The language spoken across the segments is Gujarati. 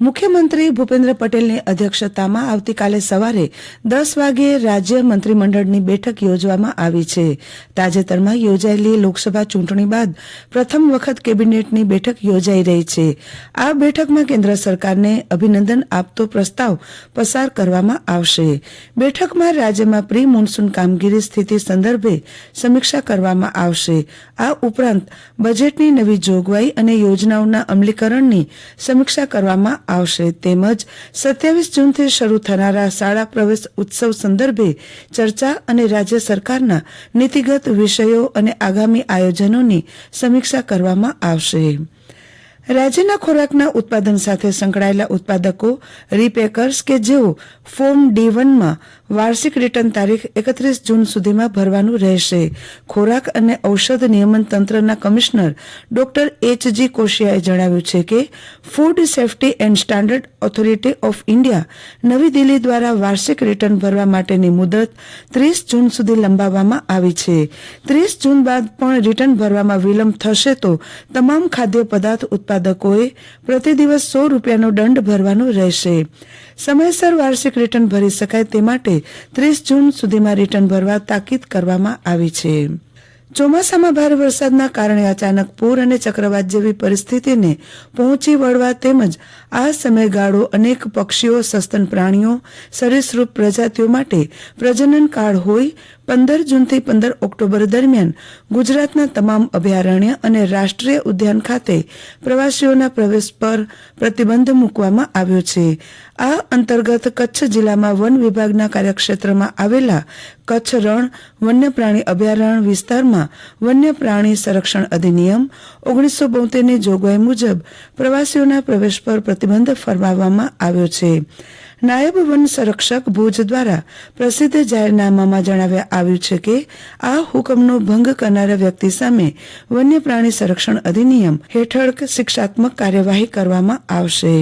મુખ્યમંત્રી ભૂપેન્દ્ર પટેલની અધ્યક્ષતામાં આવતીકાલે સવારે દસ વાગ્યે રાજ્ય મંત્રીમંડળની બેઠક યોજવામાં આવી છે. તાજેતરમાં યોજાયેલી લોકસભા ચૂંટણી બાદ પ્રથમ વખત કેબિનેટની બેઠક યોજાઈ રહી છે. આ બેઠકમાં કેન્દ્ર સરકારને અભિનંદન આપતો પ્રસ્તાવ પસાર કરવામાં આવશે. બેઠકમાં રાજ્યમાં પ્રી મોન્સૂન કામગીરી સ્થિતિ સંદર્ભે સમીક્ષા કરવામાં આવશે. આ ઉપરાંત બજેટની નવી જોગવાઈ અને યોજનાઓના અમલીકરણની સમીક્ષા કરવામાં આવશે તેમજ સત્યાવીસ જૂનથી શરૂ થનારા શાળા પ્રવેશ ઉત્સવ સંદર્ભે ચર્ચા અને રાજ્ય સરકારના નીતિગત વિષયો અને આગામી આયોજનોની સમીક્ષા કરવામાં આવશે. રાજ્યના ખોરાકના ઉત્પાદન સાથે સંકળાયેલા ઉત્પાદકો રીપેકર્સ કે જેઓ ફોર્મ ડી વનમાં વાર્ષિક રિટર્ન તારીખ એકત્રીસ જૂન સુધીમાં ભરવાનું રહેશે. ખોરાક અને ઔષધ નિયમન તંત્રના કમિશનર ડોક્ટર એચ જી કોશિયાએ જણાવ્યું છે કે food safety and standard authority of India નવી દિલ્હી દ્વારા વાર્ષિક રિટર્ન ભરવા માટેની મુદત ત્રીસ જૂન સુધી લંબાવવામાં આવી છે. ત્રીસ જૂન બાદ પણ રિટર્ન ભરવામાં વિલંબ થશે તો તમામ ખાદ્ય પદાર્થ ઉત્પાદકોએ પ્રતિ દિવસ સો રૂપિયાનો દંડ ભરવાનો રહેશે. સમયસર વાર્ષિક રિટર્ન ભરી શકાય તે માટે ત્રીસ જૂન સુધીમાં રિટર્ન ભરવા તાકીદ કરવામાં આવી છે. ચોમાસામાં ભારે વરસાદના કારણે અચાનક પૂર અને ચક્રવાત જેવી પરિસ્થિતિને પહોંચી વળવા તેમજ આ સમયગાળો અનેક પક્ષીઓ, સસ્તન પ્રાણીઓ, સરીસૃપ પ્રજાતિઓ માટે પ્રજનન કાળ હોય પંદર જૂનથી પંદર ઓક્ટોબર દરમિયાન ગુજરાતના તમામ અભયારણ્ય અને રાષ્ટ્રીય ઉદ્યાન ખાતે પ્રવાસીઓના પ્રવેશ પર પ્રતિબંધ મૂકવામાં આવ્યો છે. આ અંતર્ગત કચ્છ જિલ્લામાં વન વિભાગના કાર્યક્ષેત્રમાં આવેલા કચ્છ રણ વન્ય પ્રાણી અભયારણ્ય વિસ્તારમાં વન્ય પ્રાણી સંરક્ષણ અધિનિયમ ઓગણીસો બોતેરની જોગવાઈ મુજબ પ્રવાસીઓના પ્રવેશ પર પ્રતિબંધ ફરમાવવામાં આવ્યો છે. નાયબ વન સંરક્ષક ભુજ દ્વારા પ્રસિદ્ધ જાહેરનામામાં જણાવ્યા આવ્યું છે કે આ હુકમનો ભંગ કરનારા વ્યક્તિ સામે વન્ય પ્રાણી સંરક્ષણ અધિનિયમ હેઠળ શિક્ષાત્મક કાર્યવાહી કરવામાં આવશે.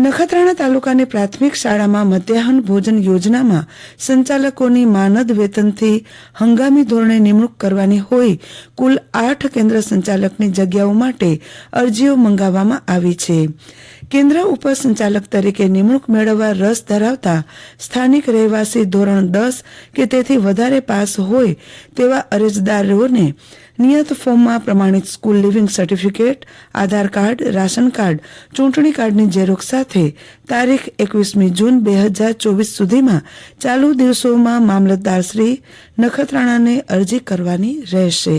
નખત્રાણા તાલુકાની પ્રાથમિક શાળામાં મધ્યાહન ભોજન યોજનામાં સંચાલકોની માનદ વેતનથી હંગામી ધોરણે નિમણૂક કરવાની હોય, કુલ આઠ કેન્દ્ર સંચાલકની જગ્યાઓ માટે અરજીઓ મંગાવવામાં આવી છે. કેન્દ્ર ઉપસંચાલક તરીકે નિમણૂક મેળવવા રસ ધરાવતા સ્થાનિક રહેવાસી ધોરણ દસ કે તેથી વધારે પાસ હોય તેવા અરજદારોને નિયત ફોર્મમાં પ્રમાણિત school leaving certificate, Aadhaar card, ration card, ચૂંટણી કાર્ડની ઝેરોક્ષ સાથે તારીખ એકવીસમી જૂન બે હજાર ચોવીસ સુધીમાં ચાલુ દિવસોમાં મામલતદારશ્રી નખત્રાણાને અરજી કરવાની રહેશે.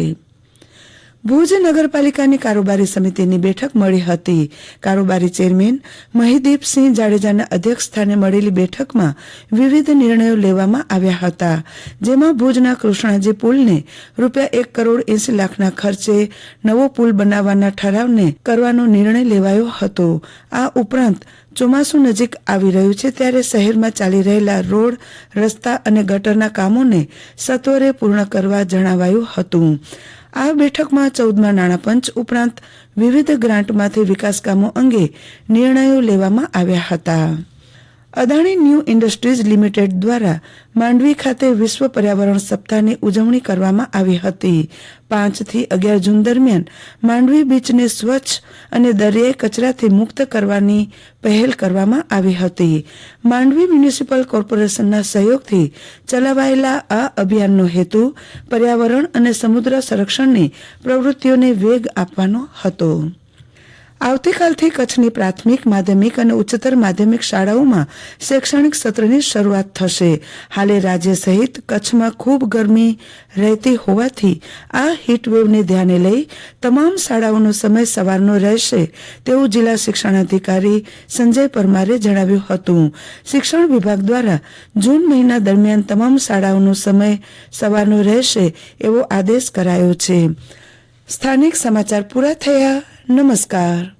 ભુજ નગરપાલિકાની કારોબારી સમિતિની બેઠક મળી હતી. કારોબારી ચેરમેન મહિદીપસિંહ જાડેજાના અધ્યક્ષ સ્થાને મળેલી બેઠકમાં વિવિધ નિર્ણયો લેવામાં આવ્યા હતા, જેમાં ભુજના કૃષ્ણાજી પુલને રૂપિયા એક કરોડ એસી લાખના ખર્ચે નવો પુલ બનાવવાના ઠરાવને કરવાનો નિર્ણય લેવાયો હતો. આ ઉપરાંત ચોમાસું નજીક આવી રહ્યું છે ત્યારે શહેરમાં ચાલી રહેલા રોડ, રસ્તા અને ગટરના કામોને સત્વરે પૂર્ણ કરવા જણાવાયું હતું. આ બેઠકમાં ચૌદમા નાણાપંચ ઉપરાંત વિવિધ ગ્રાન્ટમાંથી વિકાસ કામો અંગે નિર્ણયો લેવામાં આવ્યા હતા. અદાણી ન્યૂ ઇન્ડસ્ટ્રીઝ લિમિટેડ દ્વારા માંડવી ખાતે વિશ્વ પર્યાવરણ સપ્તાહની ઉજવણી કરવામાં આવી હતી. પાંચથી અગિયાર જૂન દરમિયાન માંડવી બીચને સ્વચ્છ અને દરિયાઈ કચરાથી મુક્ત કરવાની પહેલ કરવામાં આવી હતી. માંડવી મ્યુનિસિપલ કોર્પોરેશનના સહયોગથી ચલાવાયેલા આ અભિયાનનો હેતુ પર્યાવરણ અને સમુદ્ર સંરક્ષણની પ્રવૃત્તિઓને વેગ આપવાનો હતો. આવતીકાલથી કચ્છની પ્રાથમિક, માધ્યમિક અને ઉચ્ચતર માધ્યમિક શાળાઓમાં શૈક્ષણિક સત્રની શરૂઆત થશે. હાલે રાજ્ય સહિત કચ્છમાં ખૂબ ગરમી રહેતી હોવાથી આ હીટવેવને ધ્યાને લઈ તમામ શાળાઓનો સમય સવારનો રહેશે તેવું જિલ્લા શિક્ષણાધિકારી સંજય પરમારે જણાવ્યું હતું. શિક્ષણ વિભાગ દ્વારા જૂન મહિના દરમિયાન તમામ શાળાઓનો સમય સવારનો રહેશે એવો આદેશ કરાયો છે. સ્થાનિક સમાચાર પૂરા થયા. નમસ્કાર.